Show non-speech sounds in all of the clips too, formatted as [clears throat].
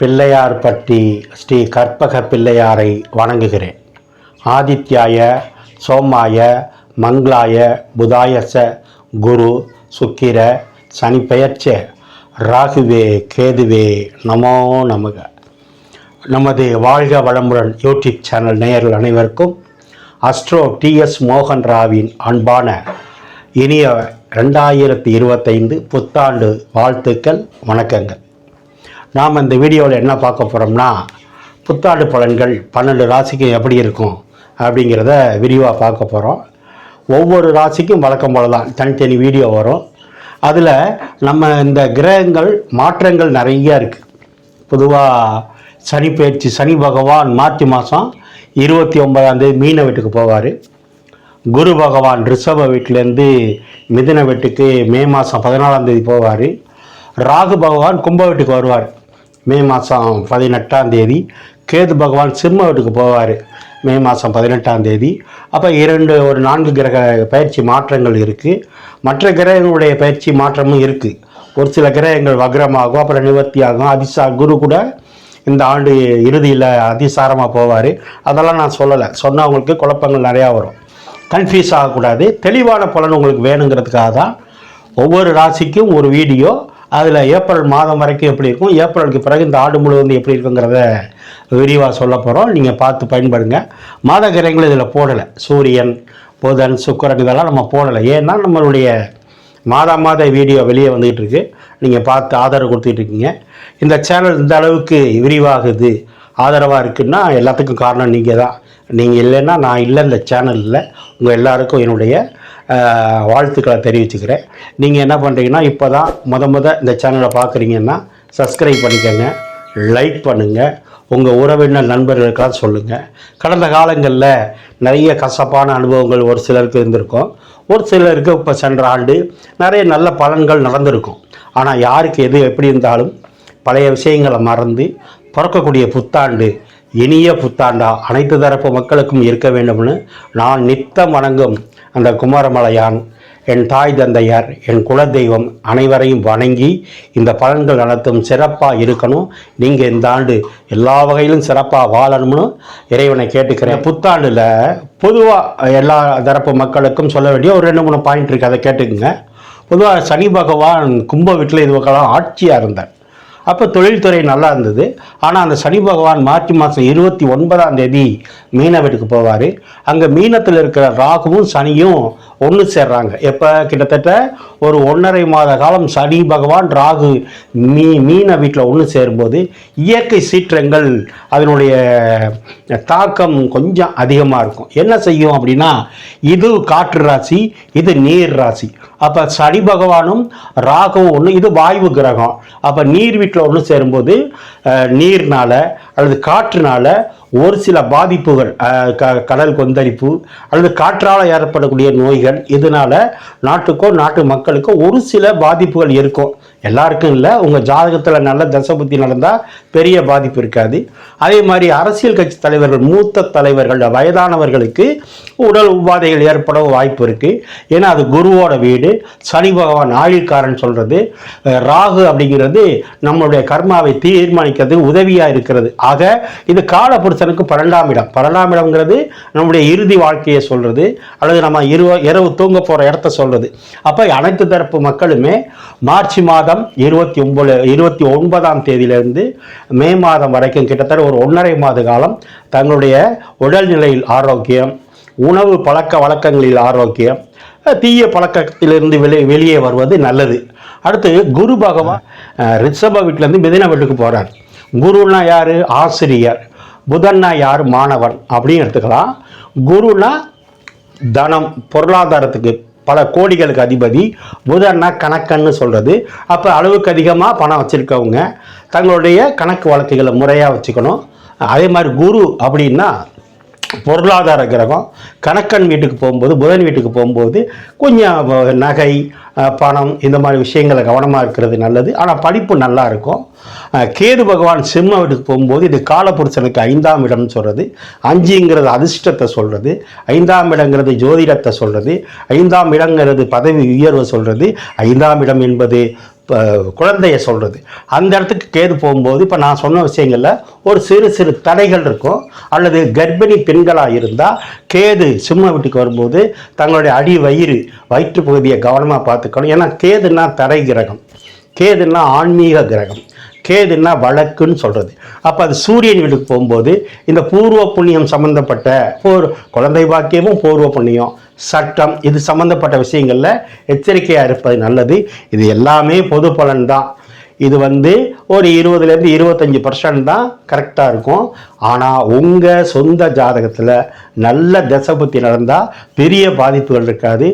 பிள்ளையார்பட்டி ஸ்ரீ கற்பக பிள்ளையாரை வணங்குகிறேன். ஆதித்யாய சோமாய மங்களாய புதாயச குரு சுக்கிர சனி பெயர்ச்ச ராகுவே கேதுவே நமோ நமக. நமது வாழ்க வளமுடன் யூடியூப் சேனல் நேயர்கள் அனைவருக்கும் அஸ்ட்ரோ டிஎஸ் மோகன் ராவின் அன்பான இனிய ரெண்டாயிரத்தி இருபத்தைந்து புத்தாண்டு வாழ்த்துக்கள் வணக்கங்கள். நாம் இந்த வீடியோவில் என்ன பார்க்க போகிறோம்னா புத்தாண்டு பலன்கள் பன்னெண்டு ராசிக்கு எப்படி இருக்கும் அப்படிங்கிறத விரிவாக பார்க்க போகிறோம் ஒவ்வொரு ராசிக்கும் வழக்கம் போல தான் தனித்தனி வீடியோ வரும். அதில் நம்ம இந்த கிரகங்கள் மாற்றங்கள் நிறையா இருக்குது பொதுவாக சனி பயிற்சி சனி பகவான் மார்ச் மாதம் இருபத்தி ஒன்பதாந்தேதி மீன வீட்டுக்கு போவார். குரு பகவான் ரிஷப வீட்டிலேருந்து மிதுன வீட்டுக்கு மே மாதம் பதினாலாம் தேதி போவார். ராகு பகவான் கும்ப வீட்டுக்கு வருவார். மே மாதம் பதினெட்டாம் தேதி கேது பகவான் சிம்ம வீட்டுக்கு போவார். மே மாதம் பதினெட்டாம் தேதி. அப்போ இரண்டு ஒரு நான்கு கிரக பயிற்சி மாற்றங்கள் இருக்குது மற்ற கிரகங்களுடைய பயிற்சி மாற்றமும் இருக்குது ஒரு சில கிரகங்கள் வக்ரமாகும் அப்புறம் நிவர்த்தி ஆகும் அதிசா குரு கூட இந்த ஆண்டு இறுதியில் அதிசாரமாக போவார். அதெல்லாம் நான் சொல்லலை. சொன்னவங்களுக்கு குழப்பங்கள் நிறையா வரும். கன்ஃபியூஸ் ஆகக்கூடாது. தெளிவான பலன் உங்களுக்கு வேணுங்கிறதுக்காக தான் ஒவ்வொரு ராசிக்கும் ஒரு வீடியோ அதில் ஏப்ரல் மாதம் வரைக்கும் எப்படி இருக்கும்? ஏப்ரலுக்கு பிறகு இந்த ஆண்டு முழுவதும் எப்படி இருக்குங்கிறத விரிவாக சொல்ல போகிறோம் நீங்கள் பார்த்து பயன்படுங்க. மாத கிரகங்கள் இதில் போடலை. சூரியன் புதன் சுக்கரன் இதெல்லாம் நம்ம போடலை. ஏன்னா நம்மளுடைய மாதா மாத வீடியோ வெளியே வந்துகிட்டு இருக்கு. நீங்கள் பார்த்து ஆதரவு கொடுத்துட்டு இருக்கீங்க. இந்த சேனல் இந்த அளவுக்கு விரிவாகுது ஆதரவாக இருக்குன்னா எல்லாத்துக்கும் காரணம் நீங்கள் தான் நீங்கள் இல்லைன்னா நான் இல்லை இந்த சேனலில் உங்கள் எல்லாருக்கும் என்னுடைய வாழ்த்துக்களை தெரிவிச்சுக்கிறேன். நீங்கள் என்ன பண்ணுறீங்கன்னா இப்போ தான் முத முத இந்த சேனலை பார்க்குறீங்கன்னா சப்ஸ்கிரைப் பண்ணிக்கோங்க லைக் பண்ணுங்கள் உங்கள் உறவினர் நண்பர்களுக்கெல்லாம் சொல்லுங்கள் கடந்த காலங்களில் நிறைய கசப்பான அனுபவங்கள் ஒரு சிலருக்கு இருந்திருக்கும். ஒரு சிலருக்கு இப்போ சென்ற ஆண்டு நிறைய நல்ல பலன்கள் நடந்திருக்கும். ஆனால் யாருக்கு எது எப்படி இருந்தாலும் பழைய விஷயங்களை மறந்து பிறக்கக்கூடிய புத்தாண்டு இனிய புத்தாண்டா அனைத்து தரப்பு மக்களுக்கும் இருக்க வேண்டும்னு நான் நித்தம் வணங்கும் அந்த குமாரமலையான் என் தாய் தந்தையார் என் குலதெய்வம் அனைவரையும் வணங்கி இந்த பலன்கள் அனைத்தும் சிறப்பாக இருக்கணும். நீங்கள் இந்த ஆண்டு எல்லா வகையிலும் சிறப்பாக வாழணும்னு இறைவனை கேட்டுக்கிறேன். புத்தாண்டில் பொதுவாக எல்லா தரப்பு மக்களுக்கும் சொல்ல வேண்டிய ஒரு ரெண்டு மூணு பாயிண்ட் இருக்குது அதை கேட்டுக்குங்க. பொதுவாக சனி பகவான் கும்ப வீட்டில் இது பக்கம்லாம் ஆட்சியாக இருந்தார். அப்போ தொழில்துறை நல்லா இருந்தது. ஆனால் அந்த சனி பகவான் மார்ச் மாதம் இருபத்தி ஒன்பதாம் தேதி மீன வீட்டுக்கு போவார். அங்கே மீனத்தில் இருக்கிற ராகுவும் சனியும் ஒன்று சேர்றாங்க. எப்போ? கிட்டத்தட்ட ஒரு ஒன்றரை மாத காலம் சனி பகவான் ராகு மீ மீன வீட்டில் ஒன்று சேரும்போது இயற்கை சீற்றங்கள் அதனுடைய தாக்கம் கொஞ்சம் அதிகமாக இருக்கும். என்ன செய்யும் அப்படின்னா இது காற்று ராசி இது நீர் ராசி. அப்போ சனி பகவானும் ராகவும் ஒன்று இது வாயு கிரகம். அப்போ நீர் வீட்டில் ஒன்று சேரும்போது அஹ், நீர்னால அல்லது காற்றுனால ஒரு சில பாதிப்புகள் அஹ், க கடல் கொந்தளிப்பு அல்லது காற்றால் ஏற்படக்கூடிய நோய்கள் இதனால நாட்டுக்கோ நாட்டு மக்களுக்கோ ஒரு சில பாதிப்புகள் இருக்கும். எல்லாருக்கும் இல்லை. உங்கள் ஜாதகத்தில் நல்ல தசபுத்தி நடந்தால் பெரிய பாதிப்பு இருக்காது. அதே மாதிரி அரசியல் கட்சி தலைவர்கள் மூத்த தலைவர்கள் வயதானவர்களுக்கு உடல் உபாதைகள் ஏற்பட வாய்ப்பு இருக்குது ஏன்னா அது குருவோட வீடு. சனி பகவான் ஆயுள்காரன் சொல்கிறது ராகு அப்படிங்கிறது நம்மளுடைய கர்மாவை தீர்மானிக்கிறது உதவியாக இருக்கிறது. ஆக இது காலபுருஷனுக்கு பன்னெண்டாம் இடம். பன்னெண்டாம் இடம்ங்கிறது நம்முடைய இறுதி வாழ்க்கையை சொல்கிறது அல்லது நம்ம இரவு இரவு தூங்க போகிற இடத்த சொல்கிறது அப்போ அனைத்து தரப்பு மக்களுமே மார்ச் மாதம் இருபத்தி ஒன்பது இருபத்தி ஒன்பதாம் தேதியிலிருந்து மே மாதம் வரைக்கும் கிட்டத்தட்ட ஒரு ஒன்றரை மாத காலம் தங்களுடைய உடல்நிலையில் ஆரோக்கியம் உணவு பழக்க வழக்கங்களில் ஆரோக்கியம் தீய பழக்கத்திலிருந்து வெளியே வெளியே வருவது நல்லது. அடுத்து குரு பகவான் ரிஷப வீட்டிலேருந்து மிதின வீட்டுக்கு போகிறார் குருன்னா யார்? ஆசிரியர். புதன்னா யார்? மாணவன் அப்படின்னு எடுத்துக்கலாம். குருனா தனம் பொருளாதாரத்துக்கு பல கோடிகளுக்கு அதிபதி புதன்னா கணக்கன்னு சொல்கிறது அப்போ அளவுக்கு அதிகமாக பணம் வச்சுருக்கவங்க தங்களுடைய கணக்கு வழக்குகளை முறையாக வச்சுக்கணும். அதே மாதிரி குரு அப்படின்னா பொருளாதார கிரகம் கணக்கன் வீட்டுக்கு போகும்போது புதன் வீட்டுக்கு போகும்போது கொஞ்சம் நகை பணம் இந்த மாதிரி விஷயங்களை கவனமாக இருக்கிறது நல்லது. ஆனால் படிப்பு நல்லா இருக்கும். கேது பகவான் சிம்ம வீட்டுக்கு போகும்போது இது காலபுருஷனுக்கு ஐந்தாம் இடம்னு சொல்கிறது அஞ்சுங்கிறது அதிர்ஷ்டத்தை சொல்கிறது ஐந்தாம் இடங்கிறது ஜோதிடத்தை சொல்கிறது ஐந்தாம் இடங்கிறது பதவி உயர்வை சொல்கிறது ஐந்தாம் இடம் என்பது குழந்தைய சொல்கிறது அந்த இடத்துக்கு கேது போகும்போது இப்போ நான் சொன்ன விஷயங்களில் ஒரு சிறு சிறு தடைகள் இருக்கும். அல்லது கர்ப்பிணி பெண்களாக இருந்தால் கேது சிம்ம வீட்டுக்கு வரும்போது தங்களுடைய அடி வயிறு வயிற்று பகுதியை கவனமாக பார்த்துக்கணும். ஏன்னா கேதுன்னா தடை கிரகம். கேதுன்னா ஆன்மீக கிரகம். கேதுன்னா வழக்குன்னு சொல்கிறது அப்போ அது சூரியன் வீட்டுக்கு போகும்போது இந்த பூர்வ புண்ணியம் சம்மந்தப்பட்ட ஒரு குழந்தை பாக்கியமும் பூர்வ புண்ணியம் சட்டம் இது சம்மந்தப்பட்ட விஷயங்களில் எச்சரிக்கையாக இருப்பது நல்லது. இது எல்லாமே பொது பலன் தான் இது வந்து ஒரு இருபதுலேருந்து இருபத்தஞ்சி பர்சன்ட் தான் கரெக்டாக இருக்கும். ஆனால் உங்கள் சொந்த ஜாதகத்தில் நல்ல தசபுத்தி நடந்தால் பெரிய பாதிப்புகள் இருக்காது.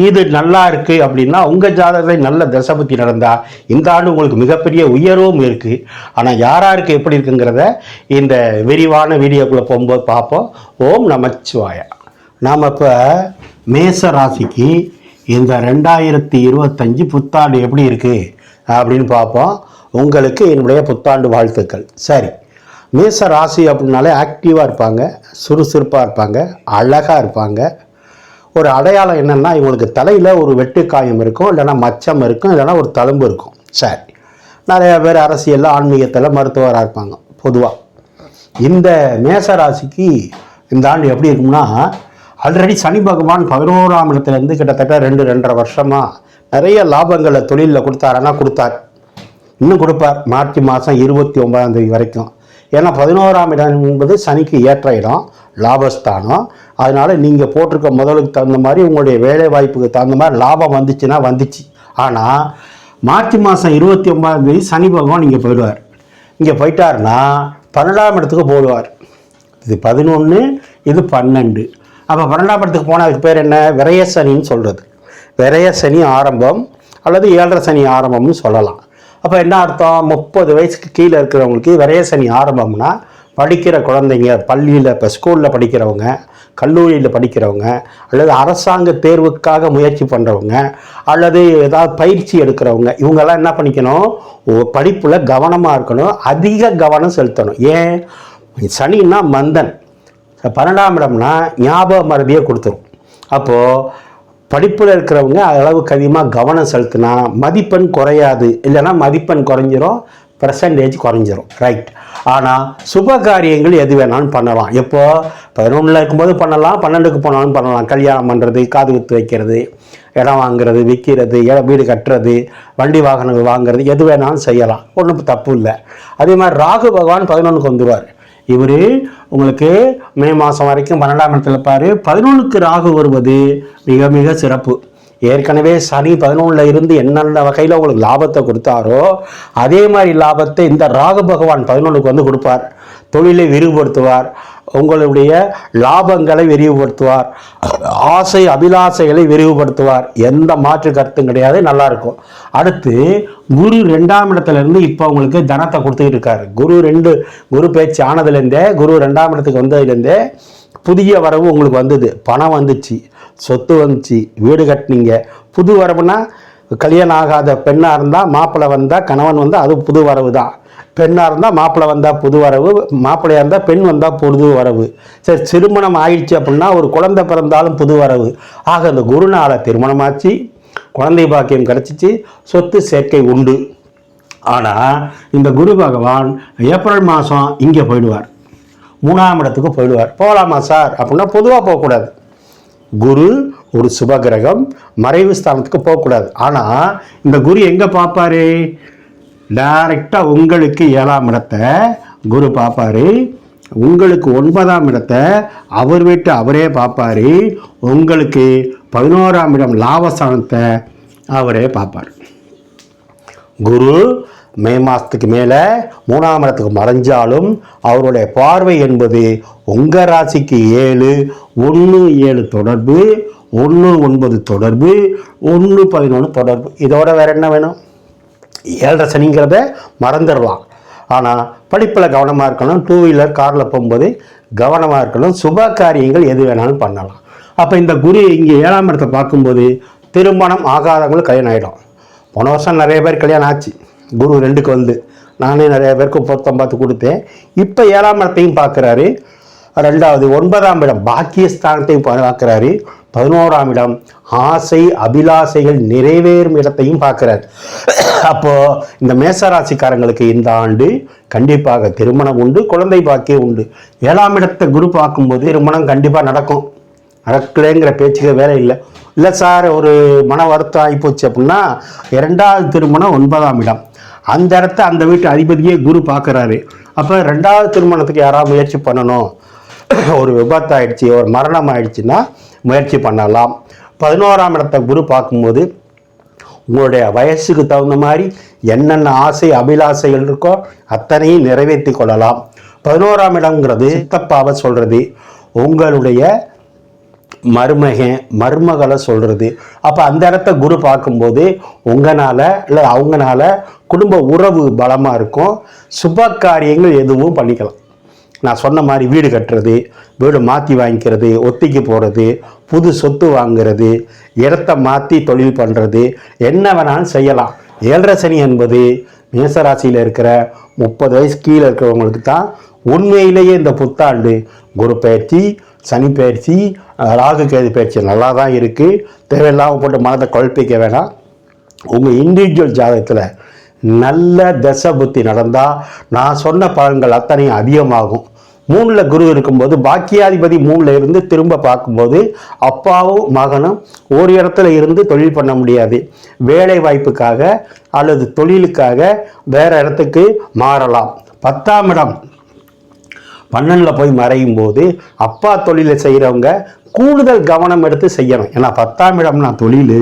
இது நல்லா இருக்கு அப்படின்னா உங்கள் ஜாதகத்தில் நல்ல தசபத்தி நடந்தா இந்த ஆண்டு உங்களுக்கு மிகப்பெரிய உயர்வும் இருக்குது ஆனால் யாராருக்கு எப்படி இருக்குங்கிறத இந்த விரிவான வீடியோக்குள்ளே போகும்போது பார்ப்போம். ஓம் நமச்சிவாயா. நாம் இப்போ மேச ராசிக்கு இந்த ரெண்டாயிரத்தி இருபத்தஞ்சு புத்தாண்டு எப்படி இருக்குது அப்படின்னு பார்ப்போம். உங்களுக்கு என்னுடைய புத்தாண்டு வாழ்த்துக்கள். சரி. மேச ராசி அப்படின்னாலே ஆக்டிவாக இருப்பாங்க சுறுசுறுப்பாக இருப்பாங்க அழகாக இருப்பாங்க ஒரு அடையாளம் என்னென்னா இவங்களுக்கு தலையில் ஒரு வெட்டுக்காயம் இருக்கும் இல்லைன்னா மச்சம் இருக்கும் இல்லைன்னா ஒரு தழும்பு இருக்கும். சரி. நிறையா பேர் அரசியலில் ஆன்மீகத்தில் மருத்துவராக இருப்பாங்க பொதுவாக இந்த மேச ராசிக்கு இந்த ஆண்டு எப்படி இருக்கும்னா ஆல்ரெடி சனி பகவான் பதினோராம் இடத்துலேருந்து கிட்டத்தட்ட ரெண்டு ரெண்டரை வருஷமாக நிறைய லாபங்களை தொழிலில் கொடுத்தாருன்னா கொடுத்தார். இன்னும் கொடுப்பார். மார்ச் மாதம் இருபத்தி ஒன்பதாம் தேதி வரைக்கும். ஏன்னா பதினோராம் இடம் என்பது சனிக்கு ஏற்ற இடம். லாபஸ்தானம். அதனால் நீங்கள் போட்டிருக்க முதலுக்கு தகுந்த மாதிரி உங்களுடைய வேலை வாய்ப்புக்கு தகுந்த மாதிரி லாபம் வந்துச்சுன்னா வந்துச்சு. ஆனால் மார்ச் மாதம் இருபத்தி ஒன்பதாம் தேதி சனி பகவான் இங்கே போயிடுவார். இங்கே போயிட்டார்னா பன்னெண்டாம் இடத்துக்கு போடுவார். இது பதினொன்று இது பன்னெண்டு. அப்போ பன்னெண்டாம் இடத்துக்கு போனால் அதுக்கு பேர் என்ன? விரைய சனின்னு சொல்கிறது விரய சனி ஆரம்பம் அல்லது ஏழரை சனி ஆரம்பம்னு சொல்லலாம். அப்போ என்ன அர்த்தம்? முப்பது வயசுக்கு கீழே இருக்கிறவங்களுக்கு விரைய சனி ஆரம்பம்னா படிக்கிற குழந்தைங்க பள்ளியில் இப்போ ஸ்கூலில் படிக்கிறவங்க கல்லூரியில் படிக்கிறவங்க அல்லது அரசாங்க தேர்வுக்காக முயற்சி பண்ணுறவங்க அல்லது ஏதாவது பயிற்சி எடுக்கிறவங்க இவங்கெல்லாம் என்ன பண்ணிக்கணும்? படிப்பில் கவனமாக இருக்கணும் அதிக கவனம் செலுத்தணும். ஏன்? சனின்னா மந்தன். பன்னெண்டாம் இடம்னா ஞாபக மறதியை கொடுத்துரும். அப்போது படிப்பில் இருக்கிறவங்க அளவுக்கு அதிகமாக கவனம் செலுத்தினா மதிப்பெண் குறையாது. இல்லைன்னா மதிப்பெண் குறைஞ்சிரும் பெர்சன்டேஜ் குறைஞ்சிரும். ரைட் ஆனால் சுப காரியங்கள் எது வேணாலும் பண்ணலாம். எப்போது பதினொன்றில் இருக்கும்போது பண்ணலாம் பன்னெண்டுக்கு போனாலும் பண்ணலாம். கல்யாணம் பண்ணுறது காது குத்து வைக்கிறது இடம் வாங்குறது விற்கிறது வீடு கட்டுறது வண்டி வாகனங்கள் வாங்குறது எது வேணாலும் செய்யலாம். ஒன்றும் தப்பு இல்லை. அதே மாதிரி ராகு பகவான் பதினொன்றுக்கு வந்துடுவார் இவர் உங்களுக்கு மே மாதம் வரைக்கும் பன்னெண்டாம் இடத்துல இருப்பார். பதினொன்றுக்கு ராகு வருவது மிக மிக சிறப்பு. ஏற்கனவே சனி பதினொன்றில் இருந்து என்னென்ன வகையில் உங்களுக்கு லாபத்தை கொடுத்தாரோ அதே மாதிரி லாபத்தை இந்த ராகு பகவான் பதினொன்றுக்கு வந்து கொடுப்பார். தொழிலை விரிவுபடுத்துவார். உங்களுடைய லாபங்களை விரிவுபடுத்துவார். ஆசை அபிலாசைகளை விரிவுபடுத்துவார். எந்த மாற்று கருத்தும் கிடையாது நல்லாயிருக்கும் அடுத்து குரு ரெண்டாம் இடத்துல இருந்து இப்போ உங்களுக்கு தனத்தை கொடுத்துக்கிட்டு இருக்காரு. குரு ரெண்டு குரு பேச்சு ஆனதுலேருந்தே குரு ரெண்டாம் இடத்துக்கு வந்ததுலேருந்தே புதிய வரவு உங்களுக்கு வந்தது. பணம் வந்துச்சு சொத்து வந்துச்சு வீடு கட்டினீங்க. புது வரவுனா கல்யாணம் ஆகாத பெண்ணாக இருந்தால் மாப்பிள்ளை வந்தால் கணவன் வந்தால் அது புது வரவு தான். பெண்ணாக இருந்தால் மாப்பிள்ளை வந்தால் புது வரவு மாப்பிள்ளையாக இருந்தால் பெண் வந்தால் புது வரவு. சரி திருமணம் ஆயிடுச்சு அப்படின்னா ஒரு குழந்தை பிறந்தாலும் புது வரவு. ஆக இந்த குருநாள திருமணமாச்சு குழந்தை பாக்கியம் கிடச்சிச்சு சொத்து சேர்க்கை உண்டு. ஆனால் இந்த குரு பகவான் ஏப்ரல் மாதம் இங்கே போயிடுவார். மூணாம் இடத்துக்கு போயிடுவார். போகலாமா சார்? அப்படின்னா பொதுவாக போகக்கூடாது. குரு ஒரு சுப கிரகம் மறைவு ஸ்தானத்துக்கு போகக்கூடாது. ஆனால் இந்த குரு எங்கே பார்ப்பாரு? டைரெக்டாக உங்களுக்கு ஏழாம் இடத்தை குரு பார்ப்பாரு. உங்களுக்கு ஒன்பதாம் இடத்தை அவர் வீட்டு அவரே பார்ப்பாரு. உங்களுக்கு பதினோராம் இடம் லாபஸ்தானத்தை அவரே பார்ப்பார். குரு மே மாதத்துக்கு மேலே மூணாம் இடத்துக்கு மறைஞ்சாலும் அவருடைய பார்வை என்பது உங்கள் ராசிக்கு ஏழு ஒன்று ஏழு தொடர்பு ஒன்று ஒன்பது தொடர்பு ஒன்று பதினொன்று தொடர்பு. இதோட வேறு என்ன வேணும்? ஏழரை சனிங்கிறத மறந்துடலாம். ஆனால் படிப்பில் கவனமாக இருக்கணும். டூ வீலர் காரில் போகும்போது கவனமாக இருக்கணும். சுப காரியங்கள் எது வேணாலும் பண்ணலாம். அப்போ இந்த குரு இங்கே ஏழாம் இடத்தை பார்க்கும்போது திருமணம் ஆகாதவங்களுக்கு கல்யாணம் ஆகிடும் போன வருஷம் நிறைய பேர் கல்யாணம் ஆச்சு. குரு ரெண்டுக்கு வந்து. நானே நிறைய பேருக்கு பொருத்தம் பார்த்து கொடுத்தேன். இப்போ ஏழாம் இடத்தையும் பார்க்குறாரு. ரெண்டாவது ஒன்பதாம் இடம் பாக்கியஸ்தானத்தையும் பார்க்குறாரு. பதினோராம் இடம் ஆசை அபிலாசைகள் நிறைவேறும் இடத்தையும் பார்க்குறாரு. அப்போது இந்த மேசராசிக்காரங்களுக்கு இந்த ஆண்டு கண்டிப்பாக திருமணம் உண்டு குழந்தை பாக்கியம் உண்டு. ஏழாம் இடத்தை குரு பார்க்கும்போது திருமணம் கண்டிப்பாக நடக்கும். நடக்கலைங்கிற பேச்சுக்கு வேலை இல்லை. இல்லை சார் ஒரு மன வருத்தம் ஆகிப்போச்சு அப்படின்னா இரண்டாவது திருமணம் ஒன்பதாம் இடம். அந்த இடத்த அந்த வீட்டு அதிபதியே குரு பார்க்குறாரு. அப்போ ரெண்டாவது திருமணத்துக்கு யாராவது முயற்சி பண்ணணும்? [clears throat] ஒரு விபத்து ஆயிடுச்சு ஒரு மரணம் ஆயிடுச்சுன்னா முயற்சி பண்ணலாம். பதினோராம் இடத்தை குரு பார்க்கும்போது உங்களுடைய வயசுக்கு தகுந்த மாதிரி என்னென்ன ஆசை அபிலாசைகள் இருக்கோ அத்தனையும் நிறைவேற்றி கொள்ளலாம். பதினோராம் இடம்ங்கிறது சித்தப்பாவை சொல்கிறது உங்களுடைய மருமகன் மருமகளை சொல்கிறது அப்போ அந்த இடத்த குரு பார்க்கும்போது உங்களால் இல்லை அவங்கனால குடும்ப உறவு பலமாக இருக்கும். சுப காரியங்கள் எதுவும் பண்ணிக்கலாம். நான் சொன்ன மாதிரி வீடு கட்டுறது வீடு மாற்றி வாங்கிக்கிறது ஒத்திக்கு போகிறது புது சொத்து வாங்குறது இடத்த மாற்றி தொழில் பண்ணுறது என்ன வேணாலும் செய்யலாம். ஏழரை சனி என்பது மேசராசியில் இருக்கிற முப்பது வயசு கீழே இருக்கிறவங்களுக்கு தான் உண்மையிலேயே இந்த புத்தாண்டு குரு பயிற்சி சனி பயிற்சி ராகு கேது பயிற்சி நல்லா தான் இருக்குது தேவையில்லாமல் போட்டு மனதை குழப்பிக்க வேணாம். உங்கள் இண்டிவிஜுவல் ஜாதகத்தில் நல்ல தசை புத்தி நடந்தால் நான் சொன்ன பலன்கள் அத்தனையும் அதிகமாகும். மூணில் குரு இருக்கும்போது பாக்கியாதிபதி மூணில் இருந்து திரும்ப பார்க்கும்போது அப்பாவும் மகனும் ஒரு இடத்துல இருந்து தொழில் பண்ண முடியாது. வேலை வாய்ப்புக்காக அல்லது தொழிலுக்காக வேறு இடத்துக்கு மாறலாம். பத்தாம் இடம் பன்னெண்டில் போய் மறையும் போது அப்பா தொழிலை செய்கிறவங்க கூடுதல் கவனம் எடுத்து செய்யணும். ஏன்னா பத்தாம் இடம்னா தொழில்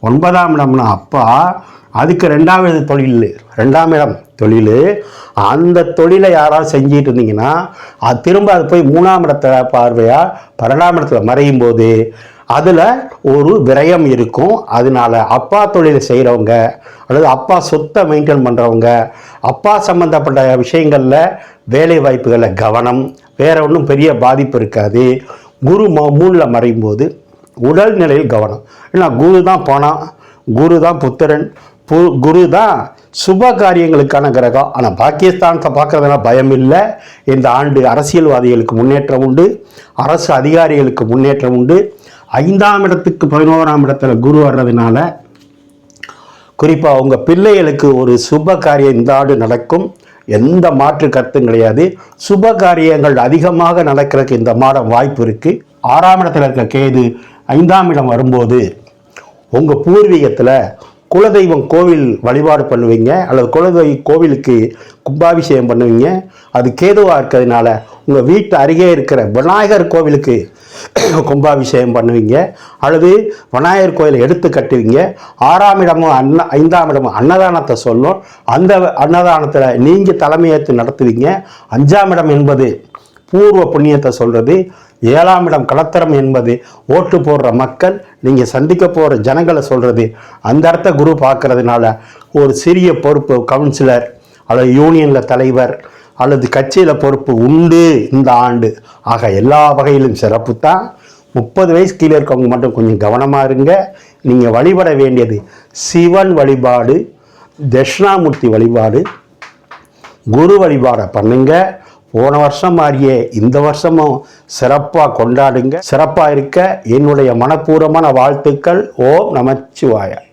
ஒன்பதாம் இடம்னா அப்பா அதுக்கு ரெண்டாவது தொழில். ரெண்டாம் இடம் தொழில். அந்த தொழிலை யாராவது செஞ்சிட்டு இருந்தீங்கன்னா அது திரும்ப அது போய் மூணாம் இடத்துல பார்வையாக பன்னெண்டாம் இடத்துல மறையும் போது அதில் ஒரு விரயம் இருக்கும். அதனால அப்பா தொழில் செய்கிறவங்க அல்லது அப்பா சொத்தை மெயின்டைன் பண்ணுறவங்க அப்பா சம்மந்தப்பட்ட விஷயங்களில் வேலை வாய்ப்புகளில் கவனம் வேறு ஒன்றும் பெரிய பாதிப்பு இருக்காது. குரு ம- மூணில் மறையும் போது உடல் நிலையில் கவனம். ஏன்னா குரு தான் பணம் குரு தான் புத்திரன் குரு தான் சுப காரியங்களுக்கான கிரகம். ஆனால் பாகிஸ்தானத்தை பார்க்குறதுனா பயம் இல்லை இந்த ஆண்டு அரசியல்வாதிகளுக்கு முன்னேற்றம் உண்டு. அரசு அதிகாரிகளுக்கு முன்னேற்றம் உண்டு. ஐந்தாம் இடத்துக்கு பதினோராம் இடத்துல குரு வர்றதுனால குறிப்பாக உங்கள் பிள்ளைகளுக்கு ஒரு சுப காரியம் இந்த ஆண்டு நடக்கும். எந்த மாற்று கருத்தும் கிடையாது. சுப காரியங்கள் அதிகமாக நடக்கிறதுக்கு இந்த மாதம் வாய்ப்பு இருக்குது ஆறாம் இடத்துல இருக்க கேது ஐந்தாம் இடம் வரும்போது உங்கள் பூர்வீகத்தில் குலதெய்வம் கோவில் வழிபாடு பண்ணுவீங்க அல்லது குலதெய்வ கோவிலுக்கு கும்பாபிஷேகம் பண்ணுவீங்க அது கேதுவாக இருக்கிறதுனால உங்கள் வீட்டு அருகே இருக்கிற விநாயகர் கோவிலுக்கு [clears throat] கும்பாபிஷேகம் பண்ணுவீங்க அல்லது விநாயகர் கோயிலை எடுத்து கட்டுவீங்க. ஆறாம் இடமும் அன்ன ஐந்தாம் இடமும் அன்னதானத்தை சொல்லும் அந்த அன்னதானத்தில் நீங்கள் தலைமையேற்று நடத்துவீங்க. அஞ்சாம் இடம் என்பது பூர்வ புண்ணியத்தை சொல்கிறது ஏழாம் இடம் கலத்தரம் என்பது ஓட்டு போடுற மக்கள் நீங்கள் சந்திக்க போகிற ஜனங்களை சொல்கிறது அந்த இடத்த குரு பார்க்கறதுனால ஒரு சிறிய பொறுப்பு கவுன்சிலர் அல்லது யூனியனில் தலைவர் அல்லது கட்சியில் பொறுப்பு உண்டு இந்த ஆண்டு. ஆக எல்லா வகையிலும் சிறப்பு தான். முப்பது வயசு கீழே இருக்கவங்க மட்டும் கொஞ்சம் கவனமாக இருங்க. நீங்கள் வழிபட வேண்டியது சிவன் வழிபாடு தட்சிணாமூர்த்தி வழிபாடு குரு வழிபாடை பண்ணுங்கள் போன வருஷம் மாதிரியே இந்த வருஷமும் சிறப்பாக கொண்டாடுங்க. சிறப்பாக இருக்க என்னுடைய மனப்பூர்வமான வாழ்த்துக்கள். ஓம் நமச்சிவாயா.